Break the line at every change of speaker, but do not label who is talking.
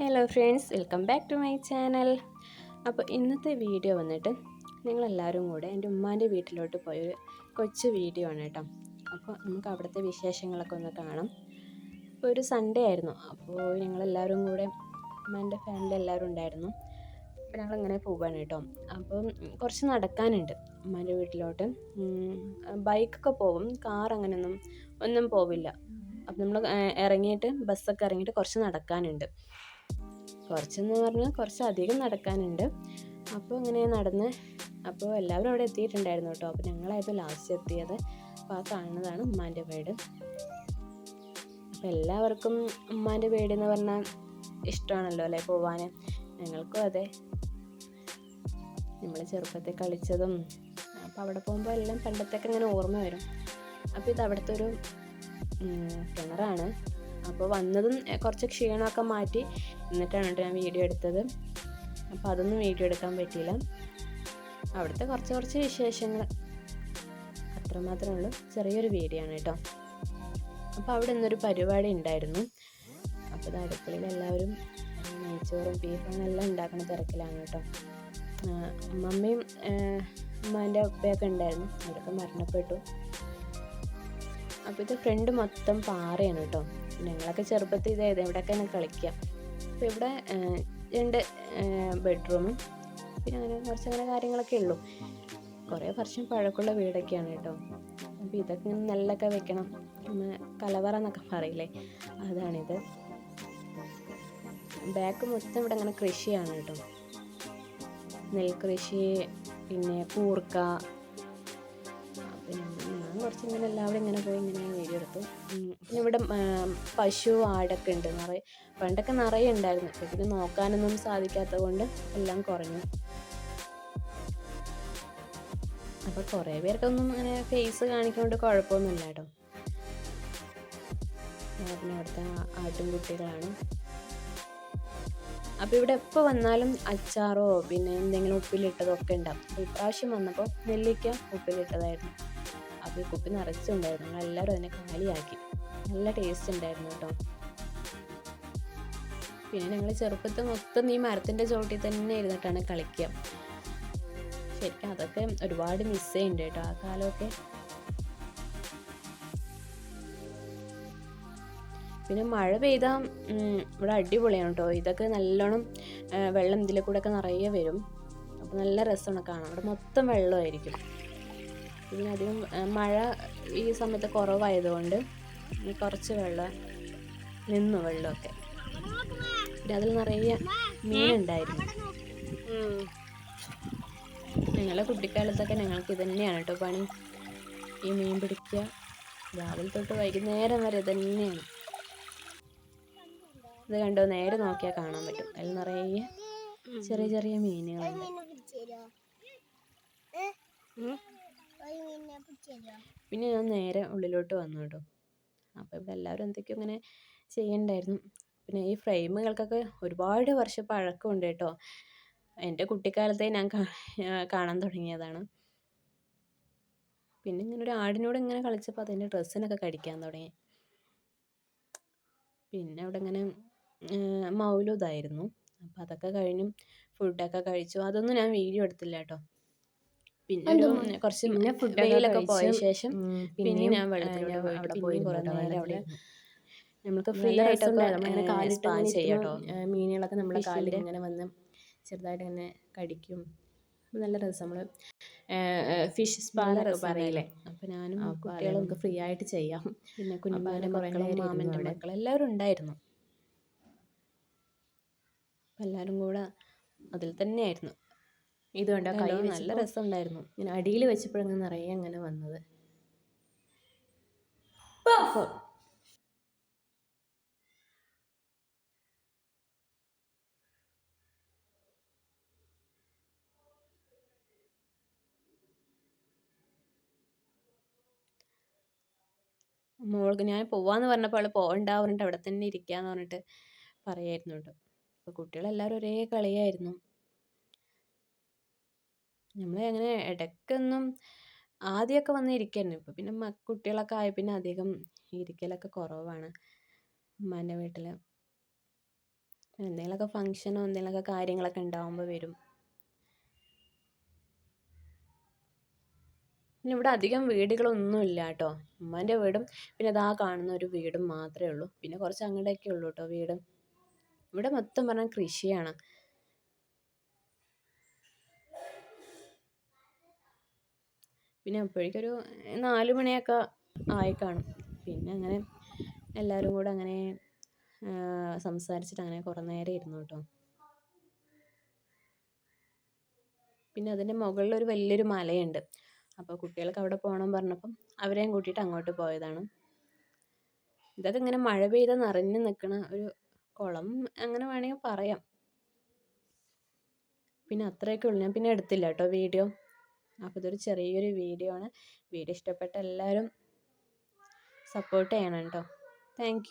Hello friends welcome back to my channel അപ്പോൾ ഇന്നത്തെ video വന്നിട്ട് നിങ്ങളെല്ലാവരും കൂടെ എന്റെ ഉമ്മാന്റെ വീട്ടിലോട്ട് പോയൊരു കൊച്ചു വീഡിയോ ആണ് കേട്ടോ. അപ്പോൾ നമുക്ക് അവിടുത്തെ വിശേഷങ്ങളൊക്കെ ഒന്ന് കാണാം. ഇപ്പോൾ ഒരു സൺഡേ ആയിരുന്നു. അപ്പോൾ ഞങ്ങളെല്ലാവരും കൂടെ ഉമ്മാന്റെ ഫാമിലി എല്ലാവരും ഉണ്ടായിരുന്നു. അപ്പോൾ ഞങ്ങളിങ്ങനെ പോവുകയാണ് കേട്ടോ. അപ്പം കുറച്ച് നടക്കാനുണ്ട് ഉമ്മാന്റെ വീട്ടിലോട്ട്. ബൈക്കൊക്കെ പോകും. കാർ അങ്ങനെയൊന്നും ഒന്നും പോവില്ല. അപ്പം നമ്മൾ ഇറങ്ങിയിട്ട് ബസ്സൊക്കെ ഇറങ്ങിയിട്ട് കുറച്ച് നടക്കാനുണ്ട്. കുറച്ചെന്ന് പറഞ്ഞാൽ കുറച്ച് അധികം നടക്കാനുണ്ട്. അപ്പോൾ ഇങ്ങനെ നടന്ന് അപ്പോൾ എല്ലാവരും അവിടെ എത്തിയിട്ടുണ്ടായിരുന്നു കേട്ടോ. അപ്പോൾ ഞങ്ങളായപ്പോൾ ലാസ്റ്റ് എത്തിയത്. അപ്പോൾ ആ കാണുന്നതാണ് ഉമ്മാന്റെ വീട്. അപ്പോൾ എല്ലാവർക്കും ഉമ്മാന്റെ വീട് എന്ന് പറഞ്ഞാൽ ഇഷ്ടമാണല്ലോ അല്ലേ പോവാൻ ഞങ്ങൾക്കും അതെ. നമ്മൾ ചെറുപ്പത്തിൽ കളിച്ചതും അപ്പോൾ അവിടെ പോകുമ്പോൾ എല്ലാം പണ്ടത്തൊക്കെ ഇങ്ങനെ ഓർമ്മ വരും. അപ്പോൾ ഇത് അവിടുത്തെ ഒരു കിണറാണ്. അപ്പോൾ വന്നതും കുറച്ച് ക്ഷീണമൊക്കെ മാറ്റി എന്നിട്ടാണ് കേട്ടോ ഞാൻ വീഡിയോ എടുത്തത്. അപ്പോൾ അതൊന്നും വീഡിയോ എടുക്കാൻ പറ്റിയില്ല. അവിടുത്തെ കുറച്ച് കുറച്ച് വിശേഷങ്ങൾ. അത്രമാത്രമേ ഉള്ളൂ. ചെറിയൊരു വീഡിയോ ആണ് കേട്ടോ. അപ്പോൾ അവിടെ ഇന്നൊരു പരിപാടി ഉണ്ടായിരുന്നു. അപ്പോൾ ഇത് അടുക്കളയിൽ എല്ലാവരും നെയ്ച്ചോറും ബീഫും എല്ലാം ഉണ്ടാക്കുന്ന തിരക്കിലാണ് കേട്ടോ. മമ്മിയും ഉമ്മാന്റെ ഉപ്പയൊക്കെ ഉണ്ടായിരുന്നു. അവരൊക്കെ മരണപ്പെട്ടു. അപ്പോൾ ഇത് ഫ്രണ്ട് മൊത്തം പാറയാണ് കേട്ടോ ഞങ്ങളൊക്കെ ചെറുപ്പത്തിൽ ഇതായത് ഇവിടെയൊക്കെയാണ് കളിക്കുക അപ്പോൾ ഇവിടെ രണ്ട് ബെഡ്റൂമും പിന്നെ അങ്ങനെ കുറച്ച് അങ്ങനെ കാര്യങ്ങളൊക്കെ ഉള്ളൂ. കുറേ വർഷം പഴക്കമുള്ള വീടൊക്കെയാണ് കേട്ടോ അപ്പോൾ ഇതൊക്കെ ഇങ്ങനെ നെല്ലൊക്കെ വെക്കണം. കലവറ എന്നൊക്കെ പറയില്ലേ അതാണിത്. ബാക്ക് മൊത്തം ഇവിടെ അങ്ങനെ കൃഷിയാണ് കേട്ടോ നെൽകൃഷി പിന്നെ കൂർക്ക പിന്നെ ഞാൻ കുറച്ച് ഇങ്ങനെ എല്ലാവരും ഇങ്ങനെ പോയി ഇങ്ങനെ വീഡിയോ എടുത്തു. പിന്നെ ഇവിടെ പശു ആടൊക്കെ ഉണ്ട് നിറയെ. പണ്ടൊക്കെ നിറയെ ഉണ്ടായിരുന്നു. ഇപ്പം പിന്നെ നോക്കാനൊന്നും സാധിക്കാത്തത് കൊണ്ട് എല്ലാം കുറഞ്ഞു. അപ്പോൾ കുറേ പേർക്കൊന്നും അങ്ങനെ ഫേസ് കാണിക്കൊണ്ട് കുഴപ്പമൊന്നുമില്ല കേട്ടോ. പിന്നെ അവിടുത്തെ ആട്ടിൻകുട്ടികളാണ് അപ്പോൾ ഇവിടെ എപ്പോൾ വന്നാലും അച്ചാറോ പിന്നെ എന്തെങ്കിലും ഉപ്പിലിട്ടതോ ഒക്കെ ഉണ്ടാവും. ഇപ്രാവശ്യം വന്നപ്പോൾ നെല്ലിക്ക ഉപ്പിലിട്ടതായിരുന്നു. ഈ കുപ്പി നിറച്ചുണ്ടായിരുന്നു. ഞങ്ങളെല്ലാവരും അതിനെ കാലിയാക്കി. നല്ല ടേസ്റ്റ് ഉണ്ടായിരുന്നു കേട്ടോ. പിന്നെ ഞങ്ങൾ ചെറുപ്പത്തിൽ മൊത്തം ഈ മരത്തിന്റെ ചോട്ടിൽ തന്നെ ഇരുന്നിട്ടാണ് കളിക്കുക. ശരിക്കും അതൊക്കെ ഒരുപാട് മിസ് ചെയ്യുന്നുണ്ട് കേട്ടോ ആ കാലമൊക്കെ. പിന്നെ മഴ പെയ്താൽ ഇവിടെ അടിപൊളിയാണ് കേട്ടോ. ഇതൊക്കെ നല്ലോണം വെള്ളം ഇതിലെ കൂടെ ഒക്കെ നിറയെ വരും. അപ്പോൾ നല്ല രസമാണ് കാണാൻ. ഇവിടെ മൊത്തം വെള്ളമായിരിക്കും. പിന്നെ അധികം മഴ ഈ സമയത്ത് കുറവായതുകൊണ്ട് കുറച്ച് വെള്ളം നിന്നു വെള്ളമൊക്കെ. പിന്നെ അതിൽ നിറയെ മീനുണ്ടായിരുന്നു. ഞങ്ങളുടെ കുട്ടിക്കാലത്തൊക്കെ ഞങ്ങൾക്ക് ഇതന്നെയാണ് തന്നെയാണ് കേട്ടോ പണി. ഈ മീൻ പിടിക്കുക രാവിലെ തൊട്ട് വൈകുന്നേരം വരെ തന്നെയാണ്. ഇത് കണ്ടോ? നേരെ നോക്കിയാൽ കാണാൻ പറ്റും. അതിൽ നിറയെ ചെറിയ ചെറിയ മീനുകളുണ്ട്. പിന്നെ ഞാൻ നേരെ ഉള്ളിലോട്ട് വന്നു കേട്ടോ. അപ്പോൾ ഇവിടെ എല്ലാവരും എന്തൊക്കെയോ ഇങ്ങനെ ചെയ്യണ്ടായിരുന്നു. പിന്നെ ഈ ഫ്രെയിമുകൾക്കൊക്കെ ഒരുപാട് വർഷം പഴക്കമുണ്ട് കേട്ടോ. എന്റെ കുട്ടിക്കാലത്തെ ഞാൻ കാണാൻ തുടങ്ങിയതാണ്. പിന്നെ ഇങ്ങനെ ഒരു ആടിനോട് ഇങ്ങനെ കളിച്ചപ്പോൾ അതിന്റെ ഡ്രസ്സിനൊക്കെ കടിക്കാൻ തുടങ്ങി. പിന്നെ അവിടെ ഇങ്ങനെ മൗലൂദായിരുന്നു. അപ്പോൾ അതൊക്കെ കഴിഞ്ഞും ഫുഡൊക്കെ കഴിച്ചു. അതൊന്നും ഞാൻ വീഡിയോ എടുത്തില്ല കേട്ടോ. പിന്നെ ഒരു കുറച്ച് പിന്നെ വെയിലൊക്കെ പോയ ശേഷം പിന്നെ ഞാൻ വെള്ളത്തിലൂടെ പിന്നെ കുറേ നേരം അവിടെ നമുക്ക് ഫ്രീ ആയിട്ടൊക്കെ അങ്ങനെ കാലിട്ട് ചെയ്യാം ചെയ്യാട്ടോ. മീനുകളൊക്കെ നമ്മളെ കാലിൽ ഇങ്ങനെ വന്ന് ചെറുതായിട്ട് ഇങ്ങനെ കടിക്കും. നല്ല രസം നമ്മൾ ഫിഷ് സ്പാ ഒക്കെ പറയില്ലേ? അപ്പോൾ ഞാനും കുട്ടികളും നമുക്ക് ഫ്രീ ആയിട്ട് ചെയ്യാം. പിന്നെ കുഞ്ഞുമാരുടെ മക്കളും മാമന്റെ മക്കൾ എല്ലാവരും ഉണ്ടായിരുന്നു. എല്ലാവരും കൂടെ അതിൽ തന്നെയായിരുന്നു. ഇത് വേണ്ട കൈ നല്ല രസമുണ്ടായിരുന്നു. ഇങ്ങനെ അടിയിൽ വെച്ചപ്പോഴങ്ങനെ നിറയെ അങ്ങനെ വന്നത്. മോൾക്ക് ഞാൻ പോവാന്ന് പറഞ്ഞപ്പോൾ അവൾ പോകണ്ട പറഞ്ഞിട്ട് അവിടെ തന്നെ ഇരിക്കാന്ന് പറഞ്ഞിട്ട് പറയായിരുന്നു കേട്ടോ അപ്പോൾ കുട്ടികളെല്ലാവരും ഒരേ കളിയായിരുന്നു. നമ്മൾ അങ്ങനെ ഇടയ്ക്കൊന്നും ആദ്യമൊക്കെ വന്ന് ഇരിക്കായിരുന്നു. ഇപ്പോൾ പിന്നെ കുട്ടികളൊക്കെ ആയ പിന്നെ അധികം ഇരിക്കലൊക്കെ കുറവാണ്. ഉമ്മാന്റെ വീട്ടിൽ എന്തെങ്കിലുമൊക്കെ ഫങ്ഷനോ എന്തെങ്കിലുമൊക്കെ കാര്യങ്ങളൊക്കെ ഉണ്ടാകുമ്പോൾ വരും. പിന്നെ ഇവിടെ അധികം വീടുകളൊന്നും ഇല്ല കേട്ടോ. ഉമ്മാന്റെ വീടും പിന്നെ അതാ കാണുന്ന ഒരു വീടും മാത്രമേ ഉള്ളൂ. പിന്നെ കുറച്ച് അങ്ങോട്ടേക്കേ ഉള്ളൂ കേട്ടോ വീട്. ഇവിടെ മൊത്തം പറഞ്ഞാൽ കൃഷിയാണ്. പിന്നെ അപ്പോഴേക്കൊരു നാല് മണിയൊക്കെ ആയി കാണും. പിന്നെ അങ്ങനെ എല്ലാവരും കൂടെ അങ്ങനെ സംസാരിച്ചിട്ട് അങ്ങനെ കുറേ നേരം ഇരുന്നു കേട്ടോ. പിന്നെ അതിന്റെ മുകളിൽ ഒരു വലിയൊരു മലയുണ്ട്. അപ്പോൾ കുട്ടികൾക്ക് അവിടെ പോകണം പറഞ്ഞപ്പം അവരെയും കൂട്ടിയിട്ട് അങ്ങോട്ട് പോയതാണ്. ഇതൊക്കെ ഇങ്ങനെ മഴ പെയ്ത നിറഞ്ഞു നിൽക്കണ ഒരു കുളം അങ്ങനെ വേണമെങ്കിൽ പറയാം. പിന്നെ അത്രയൊക്കെ ഉള്ളൂ. ഞാൻ പിന്നെ എടുത്തില്ല കേട്ടോ വീഡിയോ. അപ്പോൾ ഇതൊരു ചെറിയൊരു വീഡിയോ ആണ്. വീഡിയോ ഇഷ്ടപ്പെട്ട എല്ലാവരും സപ്പോർട്ട് ചെയ്യണം കേട്ടോ താങ്ക്